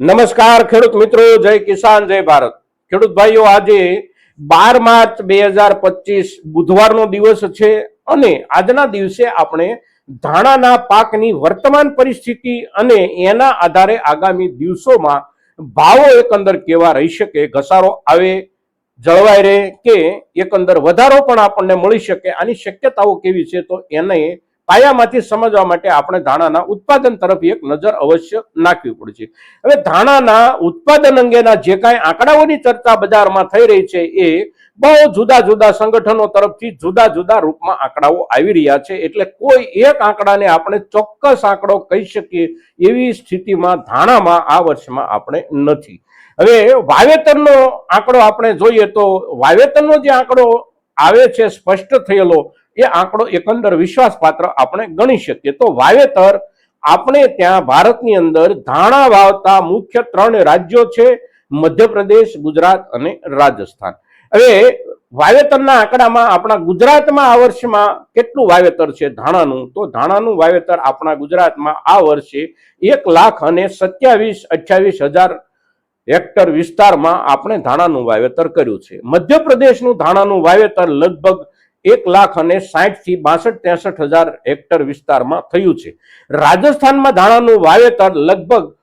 નમસ્કાર ખેડૂત મિત્રો, જય કિસાન, જય ભારત. ખેડૂત ભાઈઓ, આજે બાર માર્ચ બે હજાર પચીસ બુધવારનો દિવસ છે અને આજના દિવસે આપણે ધાણાના પાકની વર્તમાન પરિસ્થિતિ અને એના આધારે આગામી દિવસોમાં ભાવો એકંદર કેવા રહી શકે, ઘસારો આવે, જળવાઈ રહે કે એકંદર વધારો પણ આપણને મળી શકે, આની શક્યતાઓ કેવી છે તો એને પાયામાંથી સમજવા માટે આપણે ધાણાના ઉત્પાદન તરફ એક નજર અવશ્ય નાખવી પડશે. હવે ધાણાના ઉત્પાદન અંગેના જે કાંઈ આંકડાઓની ચર્ચા બજારમાં થઈ રહી છે એ બહુ જુદા જુદા સંગઠનો તરફથી જુદા જુદા રૂપમાં આંકડાઓ આવી રહ્યા છે. એટલે કોઈ એક આંકડાને આપણે ચોક્કસ આંકડો કહી શકીએ એવી સ્થિતિમાં ધાણામાં આ વર્ષમાં આપણે નથી. હવે વાવેતરનો આંકડો આપણે જોઈએ તો વાવેતરનો જે આંકડો આવે છે, સ્પષ્ટ થયેલો એ આંકડો એકંદર વિશ્વાસપાત્ર આપણે ગણી શકીએ. તો વાવેતર આપણે ત્યાં ભારતની અંદર ધાણા વાવતા મુખ્ય ત્રણ રાજ્યો છે, મધ્યપ્રદેશ, ગુજરાત અને રાજસ્થાન. હવે વાવેતરના આંકડામાં આપણા ગુજરાતમાં આ વર્ષમાં કેટલું વાવેતર છે ધાણાનું? તો ધાણાનું વાવેતર આપણા ગુજરાતમાં આ વર્ષે એક લાખ અને સત્યાવીસ અઠ્યાવીસ હજાર હેક્ટર વિસ્તારમાં આપણે ધાણાનું વાવેતર કર્યું છે. મધ્યપ્રદેશનું ધાણાનું વાવેતર લગભગ એક લાખ અને સાઠથી બાસઠ, ત્રેસઠ હજાર હેક્ટર વિસ્તારમાં થયું છે. રાજસ્થાનમાં ધાણાનું વાવેતર લગભગ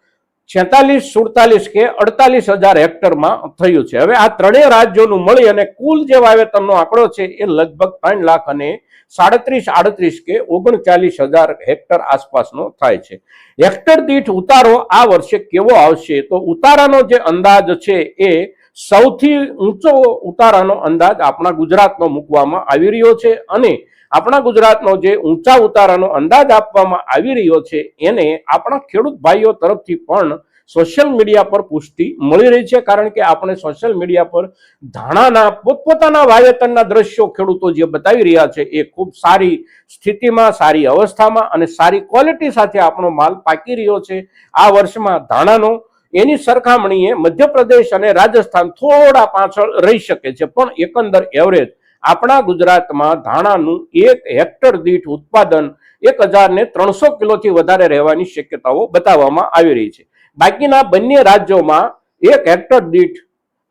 છેતાલીસ, સુડતાલીસ કે અડતાલીસ હજાર હેક્ટરમાં થયું છે. હવે આ ત્રણેય રાજ્યોનું મળી અને કુલ જે વાવેતરનો આંકડો છે એ લગભગ ત્રણ લાખ અને સાડત્રીસ, આડત્રીસ કે ઓગણચાલીસ હજાર હેક્ટર આસપાસનો થાય છે. હેક્ટર દીઠ ઉતારો આ વર્ષે કેવો આવશે? તો ઉતારાનો જે અંદાજ છે એ સૌથી ઊંચો ઉતારાનો અંદાજ આપણા ગુજરાતનો મૂકવામાં આવી રહ્યો છે અને આપણા ગુજરાતનો જે ઊંચા ઉતારાનો અંદાજ આપવામાં આવી રહ્યો છે એને આપણા ખેડૂત ભાઈઓ તરફથી પણ સોશિયલ મીડિયા પર પુષ્ટિ મળી રહી છે. કારણ કે આપણે સોશિયલ મીડિયા પર ધાણાના પોતપોતાના વાવેતરના દ્રશ્યો ખેડૂતો જે બતાવી રહ્યા છે એ ખૂબ સારી સ્થિતિમાં, સારી અવસ્થામાં અને સારી ક્વોલિટી સાથે આપણો માલ પાકી રહ્યો છે. આ વર્ષમાં ધાણાનો એની સરખામણીએ મધ્યપ્રદેશ અને રાજસ્થાન થોડા પાછળ રહી શકે છે, પણ એકંદર એવરેજ આપણા ગુજરાતમાં ધાણાનું એક હેક્ટર દીઠ ઉત્પાદન એક હજાર ને ત્રણસો કિલોથી વધારે રહેવાની શક્યતાઓ બતાવવામાં આવી રહી છે. બાકીના બંને રાજ્યોમાં એક હેક્ટર દીઠ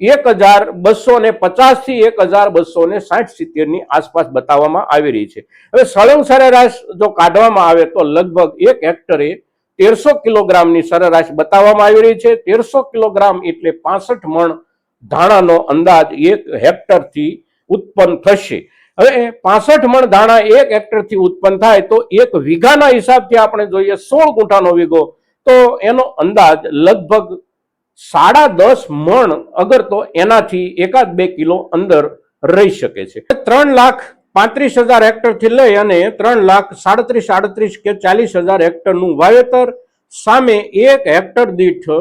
એક હજાર બસો ને પચાસથી એક હજાર બસો ને સાઠ સિત્તેરની આસપાસ બતાવવામાં આવી રહી છે. હવે સળંગ સરેરાશ જો કાઢવામાં આવે તો લગભગ એક હેક્ટરે તેરસો કિલોગ્રામની સરેરાશ બતાવવામાં આવી રહી છે. તેરસો કિલોગ્રામ એટલે પાસઠ મણ ધાણાનો અંદાજ એક હેક્ટરથી ઉત્પન્ન થશે. હવે પાસઠ મણ ધાણા એક હેક્ટરથી ઉત્પન્ન થાય તો એક વીઘાના હિસાબથી આપણે જોઈએ સોળ ગુંઠાનો વીઘો. તો એનો અંદાજ લગભગ સાડા દસ મણ અગર તો એનાથી એકાદ બે કિલો અંદર રહી શકે છે. ત્રણ લાખ પાંત્રીસ હજાર હેક્ટરથી લઈ અને ત્રણ લાખ સાડત્રીસ આડત્રીસ કે ચાલીસ હજાર હેક્ટરનું વાવેતર સામે એક હેક્ટર દીઠ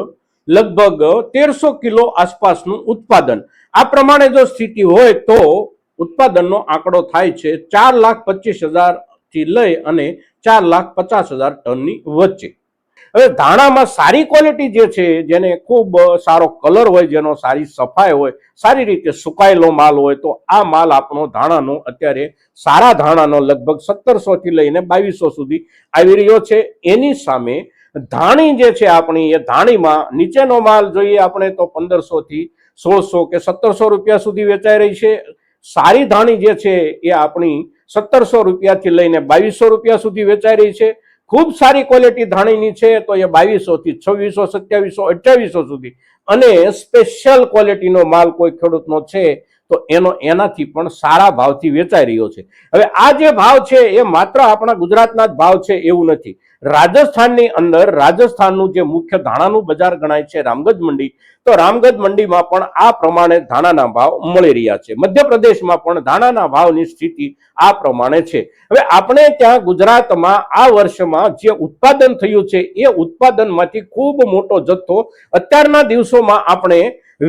લગભગ તેરસો કિલો આસપાસનું ઉત્પાદન. આ પ્રમાણે જો સ્થિતિ હોય તો ઉત્પાદનનો આંકડો થાય છે ચાર લાખ પચીસ હજારથી લઈ અને ચાર લાખ પચાસ હજાર ટનની વચ્ચે. હવે ધાણામાં સારી ક્વોલિટી જે છે, જેને ખૂબ સારો કલર હોય, જેનો સારી સફાઈ હોય, સારી રીતે સુકાયેલો માલ હોય, તો આ માલ આપણો ધાણાનો અત્યારે સારા ધાણાનો લગભગ સત્તરસો થી લઈને બાવીસો સુધી આવી રહ્યો છે. એની સામે ધાણી જે છે આપણી, એ ધાણીમાં નીચેનો માલ જોઈએ આપણે તો પંદરસો થી સોળસો કે સત્તરસો રૂપિયા સુધી વેચાઈ રહી છે. સારી ધાણી જે છે, એ આપણી સત્તરસો રૂપિયાથી લઈને બાવીસો રૂપિયા સુધી વેચાઈ રહી છે. ખૂબ સારી ક્વોલિટી ધાણીની છે, તો એ બાવીસો થી છવ્વીસો, સત્યાવીસો, અઠ્યાવીસો સુધી. અને સ્પેશિયલ ક્વોલિટીનો માલ કોઈ ખેડૂતનો છે, તો એનો એનાથી પણ સારા ભાવથી વેચાઈ રહ્યો છે. હવે આ જે ભાવ છે, એ માત્ર આપણા ગુજરાતના જ ભાવ છે એવું નથી. રાજસ્થાનની અંદર રાજસ્થાનનું જે મુખ્ય ધાણાનું બજાર ગણાય છે રામગજ મંડી, તો રામગજ મંડીમાં પણ આ પ્રમાણે ધાણાના ભાવ મળી રહ્યા છે. મધ્યપ્રદેશમાં પણ ધાણાના ભાવની સ્થિતિ આ પ્રમાણે છે. હવે આપણે ત્યાં ગુજરાતમાં આ વર્ષમાં જે ઉત્પાદન થયું છે, એ ઉત્પાદનમાંથી ખૂબ મોટો જથ્થો અત્યારના દિવસોમાં આપણે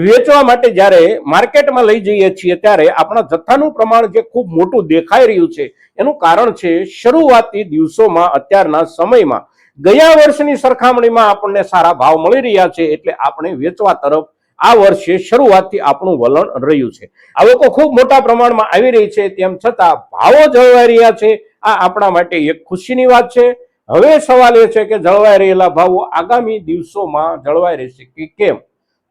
વેચવા માટે જ્યારે માર્કેટમાં લઈ જઈએ છીએ, ત્યારે આપણા જથ્થાનું પ્રમાણ જે ખૂબ મોટું દેખાઈ રહ્યું છે એનું કારણ છે શરૂઆતી દિવસોમાં અત્યારના સમયમાં ગયા વર્ષની સરખામણીમાં આપણને સારા ભાવ મળી રહ્યા છે એટલે આપણે વેચવા તરફ આ વર્ષે શરૂઆતથી આપણું વલણ રહ્યું છે. આવકો ખૂબ મોટા પ્રમાણમાં આવી રહી છે, તેમ છતાં ભાવો જળવાઈ રહ્યા છે. આ આપણા માટે એક ખુશીની વાત છે. હવે સવાલ એ છે કે જળવાઈ રહેલા ભાવો આગામી દિવસોમાં જળવાઈ રહેશે કે કેમ?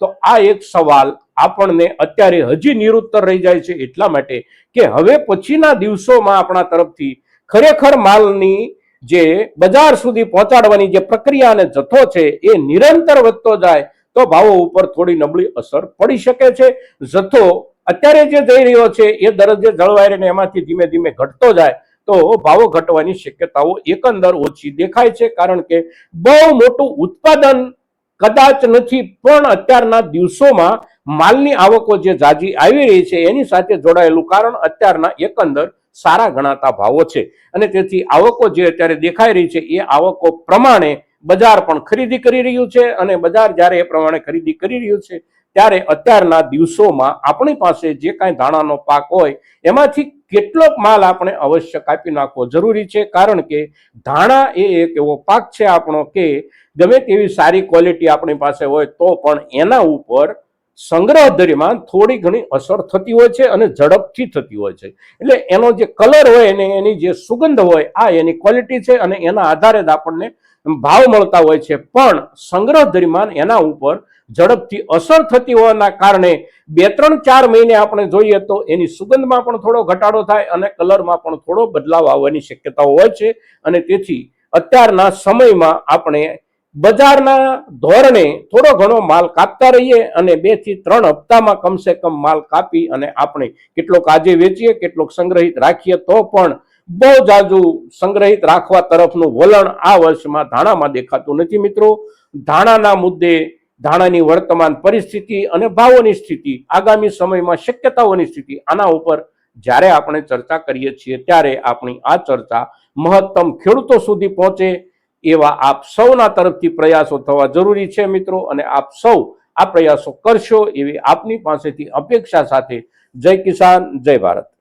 તો આ એક સવાલ આપણને અત્યારે હજી નિરુત્તર રહી જાય છે એટલા માટે કે હવે પછીના દિવસોમાં આપણા તરફથી ખરેખર માલની જે બજાર સુધી પહોંચાડવાની જે પ્રક્રિયા અને જથ્થો છે એ નિરંતર વધતો જાય તો ભાવો ઉપર થોડી નબળી અસર પડી શકે છે. જથ્થો અત્યારે જે જઈ રહ્યો છે એ દરજ્જે જળવાઈ રહીને એમાંથી ધીમે ધીમે ઘટતો જાય તો ભાવો ઘટવાની શક્યતાઓ એકંદર ઓછી દેખાય છે કારણ કે બહુ મોટું ઉત્પાદન કદાચ નથી, પણ અત્યારના દિવસોમાં માલની આવકો જે જાજી આવી રહી છે, એની સાથે જોડાયેલું કારણ અત્યારના એકંદર સારા ગણાતા ભાવો છે. અને તેથી આવકો જે અત્યારે દેખાઈ રહી છે, એ આવકો પ્રમાણે બજાર પણ ખરીદી કરી રહ્યું છે અને બજાર જ્યારે એ પ્રમાણે ખરીદી કરી રહ્યું છે, ત્યારે અત્યારના દિવસોમાં આપણી પાસે જે કાંઈ ધાણાનો પાક હોય, એમાંથી કેટલોક માલ આપણે અવશ્ય કાપી નાખવો જરૂરી છે. કારણ કે ધાણા એ એક એવો પાક છે આપણો કે ગમે તેવી સારી ક્વોલિટી આપણી પાસે હોય તો પણ એના ઉપર સંગ્રહ દરમિયાન થોડી ઘણી અસર થતી હોય છે અને ઝડપથી થતી હોય છે. એટલે એનો જે કલર હોય અને એની જે સુગંધ હોય, આ એની ક્વોલિટી છે અને એના આધારે જ આપણને ભાવ મળતા હોય છે. પણ સંગ્રહ દરમિયાન એના ઉપર ઝડપથી અસર થતી હોવાના કારણે બે ત્રણ ચાર મહિને આપણે જોઈએ તો એની સુગંધમાં પણ થોડો ઘટાડો થાય અને કલરમાં પણ થોડો બદલાવ આવવાની શક્યતાઓ હોય છે અને તેથી અત્યારના સમયમાં આપણે બજારના ધોરણે થોડો ઘણો માલ કાપતા રહીએ અને બેથી ત્રણ હપ્તામાં કમસે કમ માલ કાપી અને આપણે કેટલોક આજે વેચીએ, કેટલોક સંગ્રહિત રાખીએ, તો પણ બહુ જાજુ સંગ્રહિત રાખવા તરફનું વલણ આ વર્ષમાં ધાણામાં દેખાતું નથી મિત્રો. ધાણાના મુદ્દે ધાણાની વર્તમાન પરિસ્થિતિ અને ભાવોની સ્થિતિ, આગામી સમયમાં શક્યતાઓની સ્થિતિ, આના ઉપર જ્યારે આપણે ચર્ચા કરીએ છીએ ત્યારે આપણી આ ચર્ચા મહત્તમ ખેડૂતો સુધી પહોંચે એવા આપ સૌના તરફથી પ્રયાસો થવા જરૂરી છે મિત્રો, અને આપ સૌ આ પ્રયાસો કરશો એવી આપની પાસેથી અપેક્ષા સાથે જય કિસાન, જય ભારત.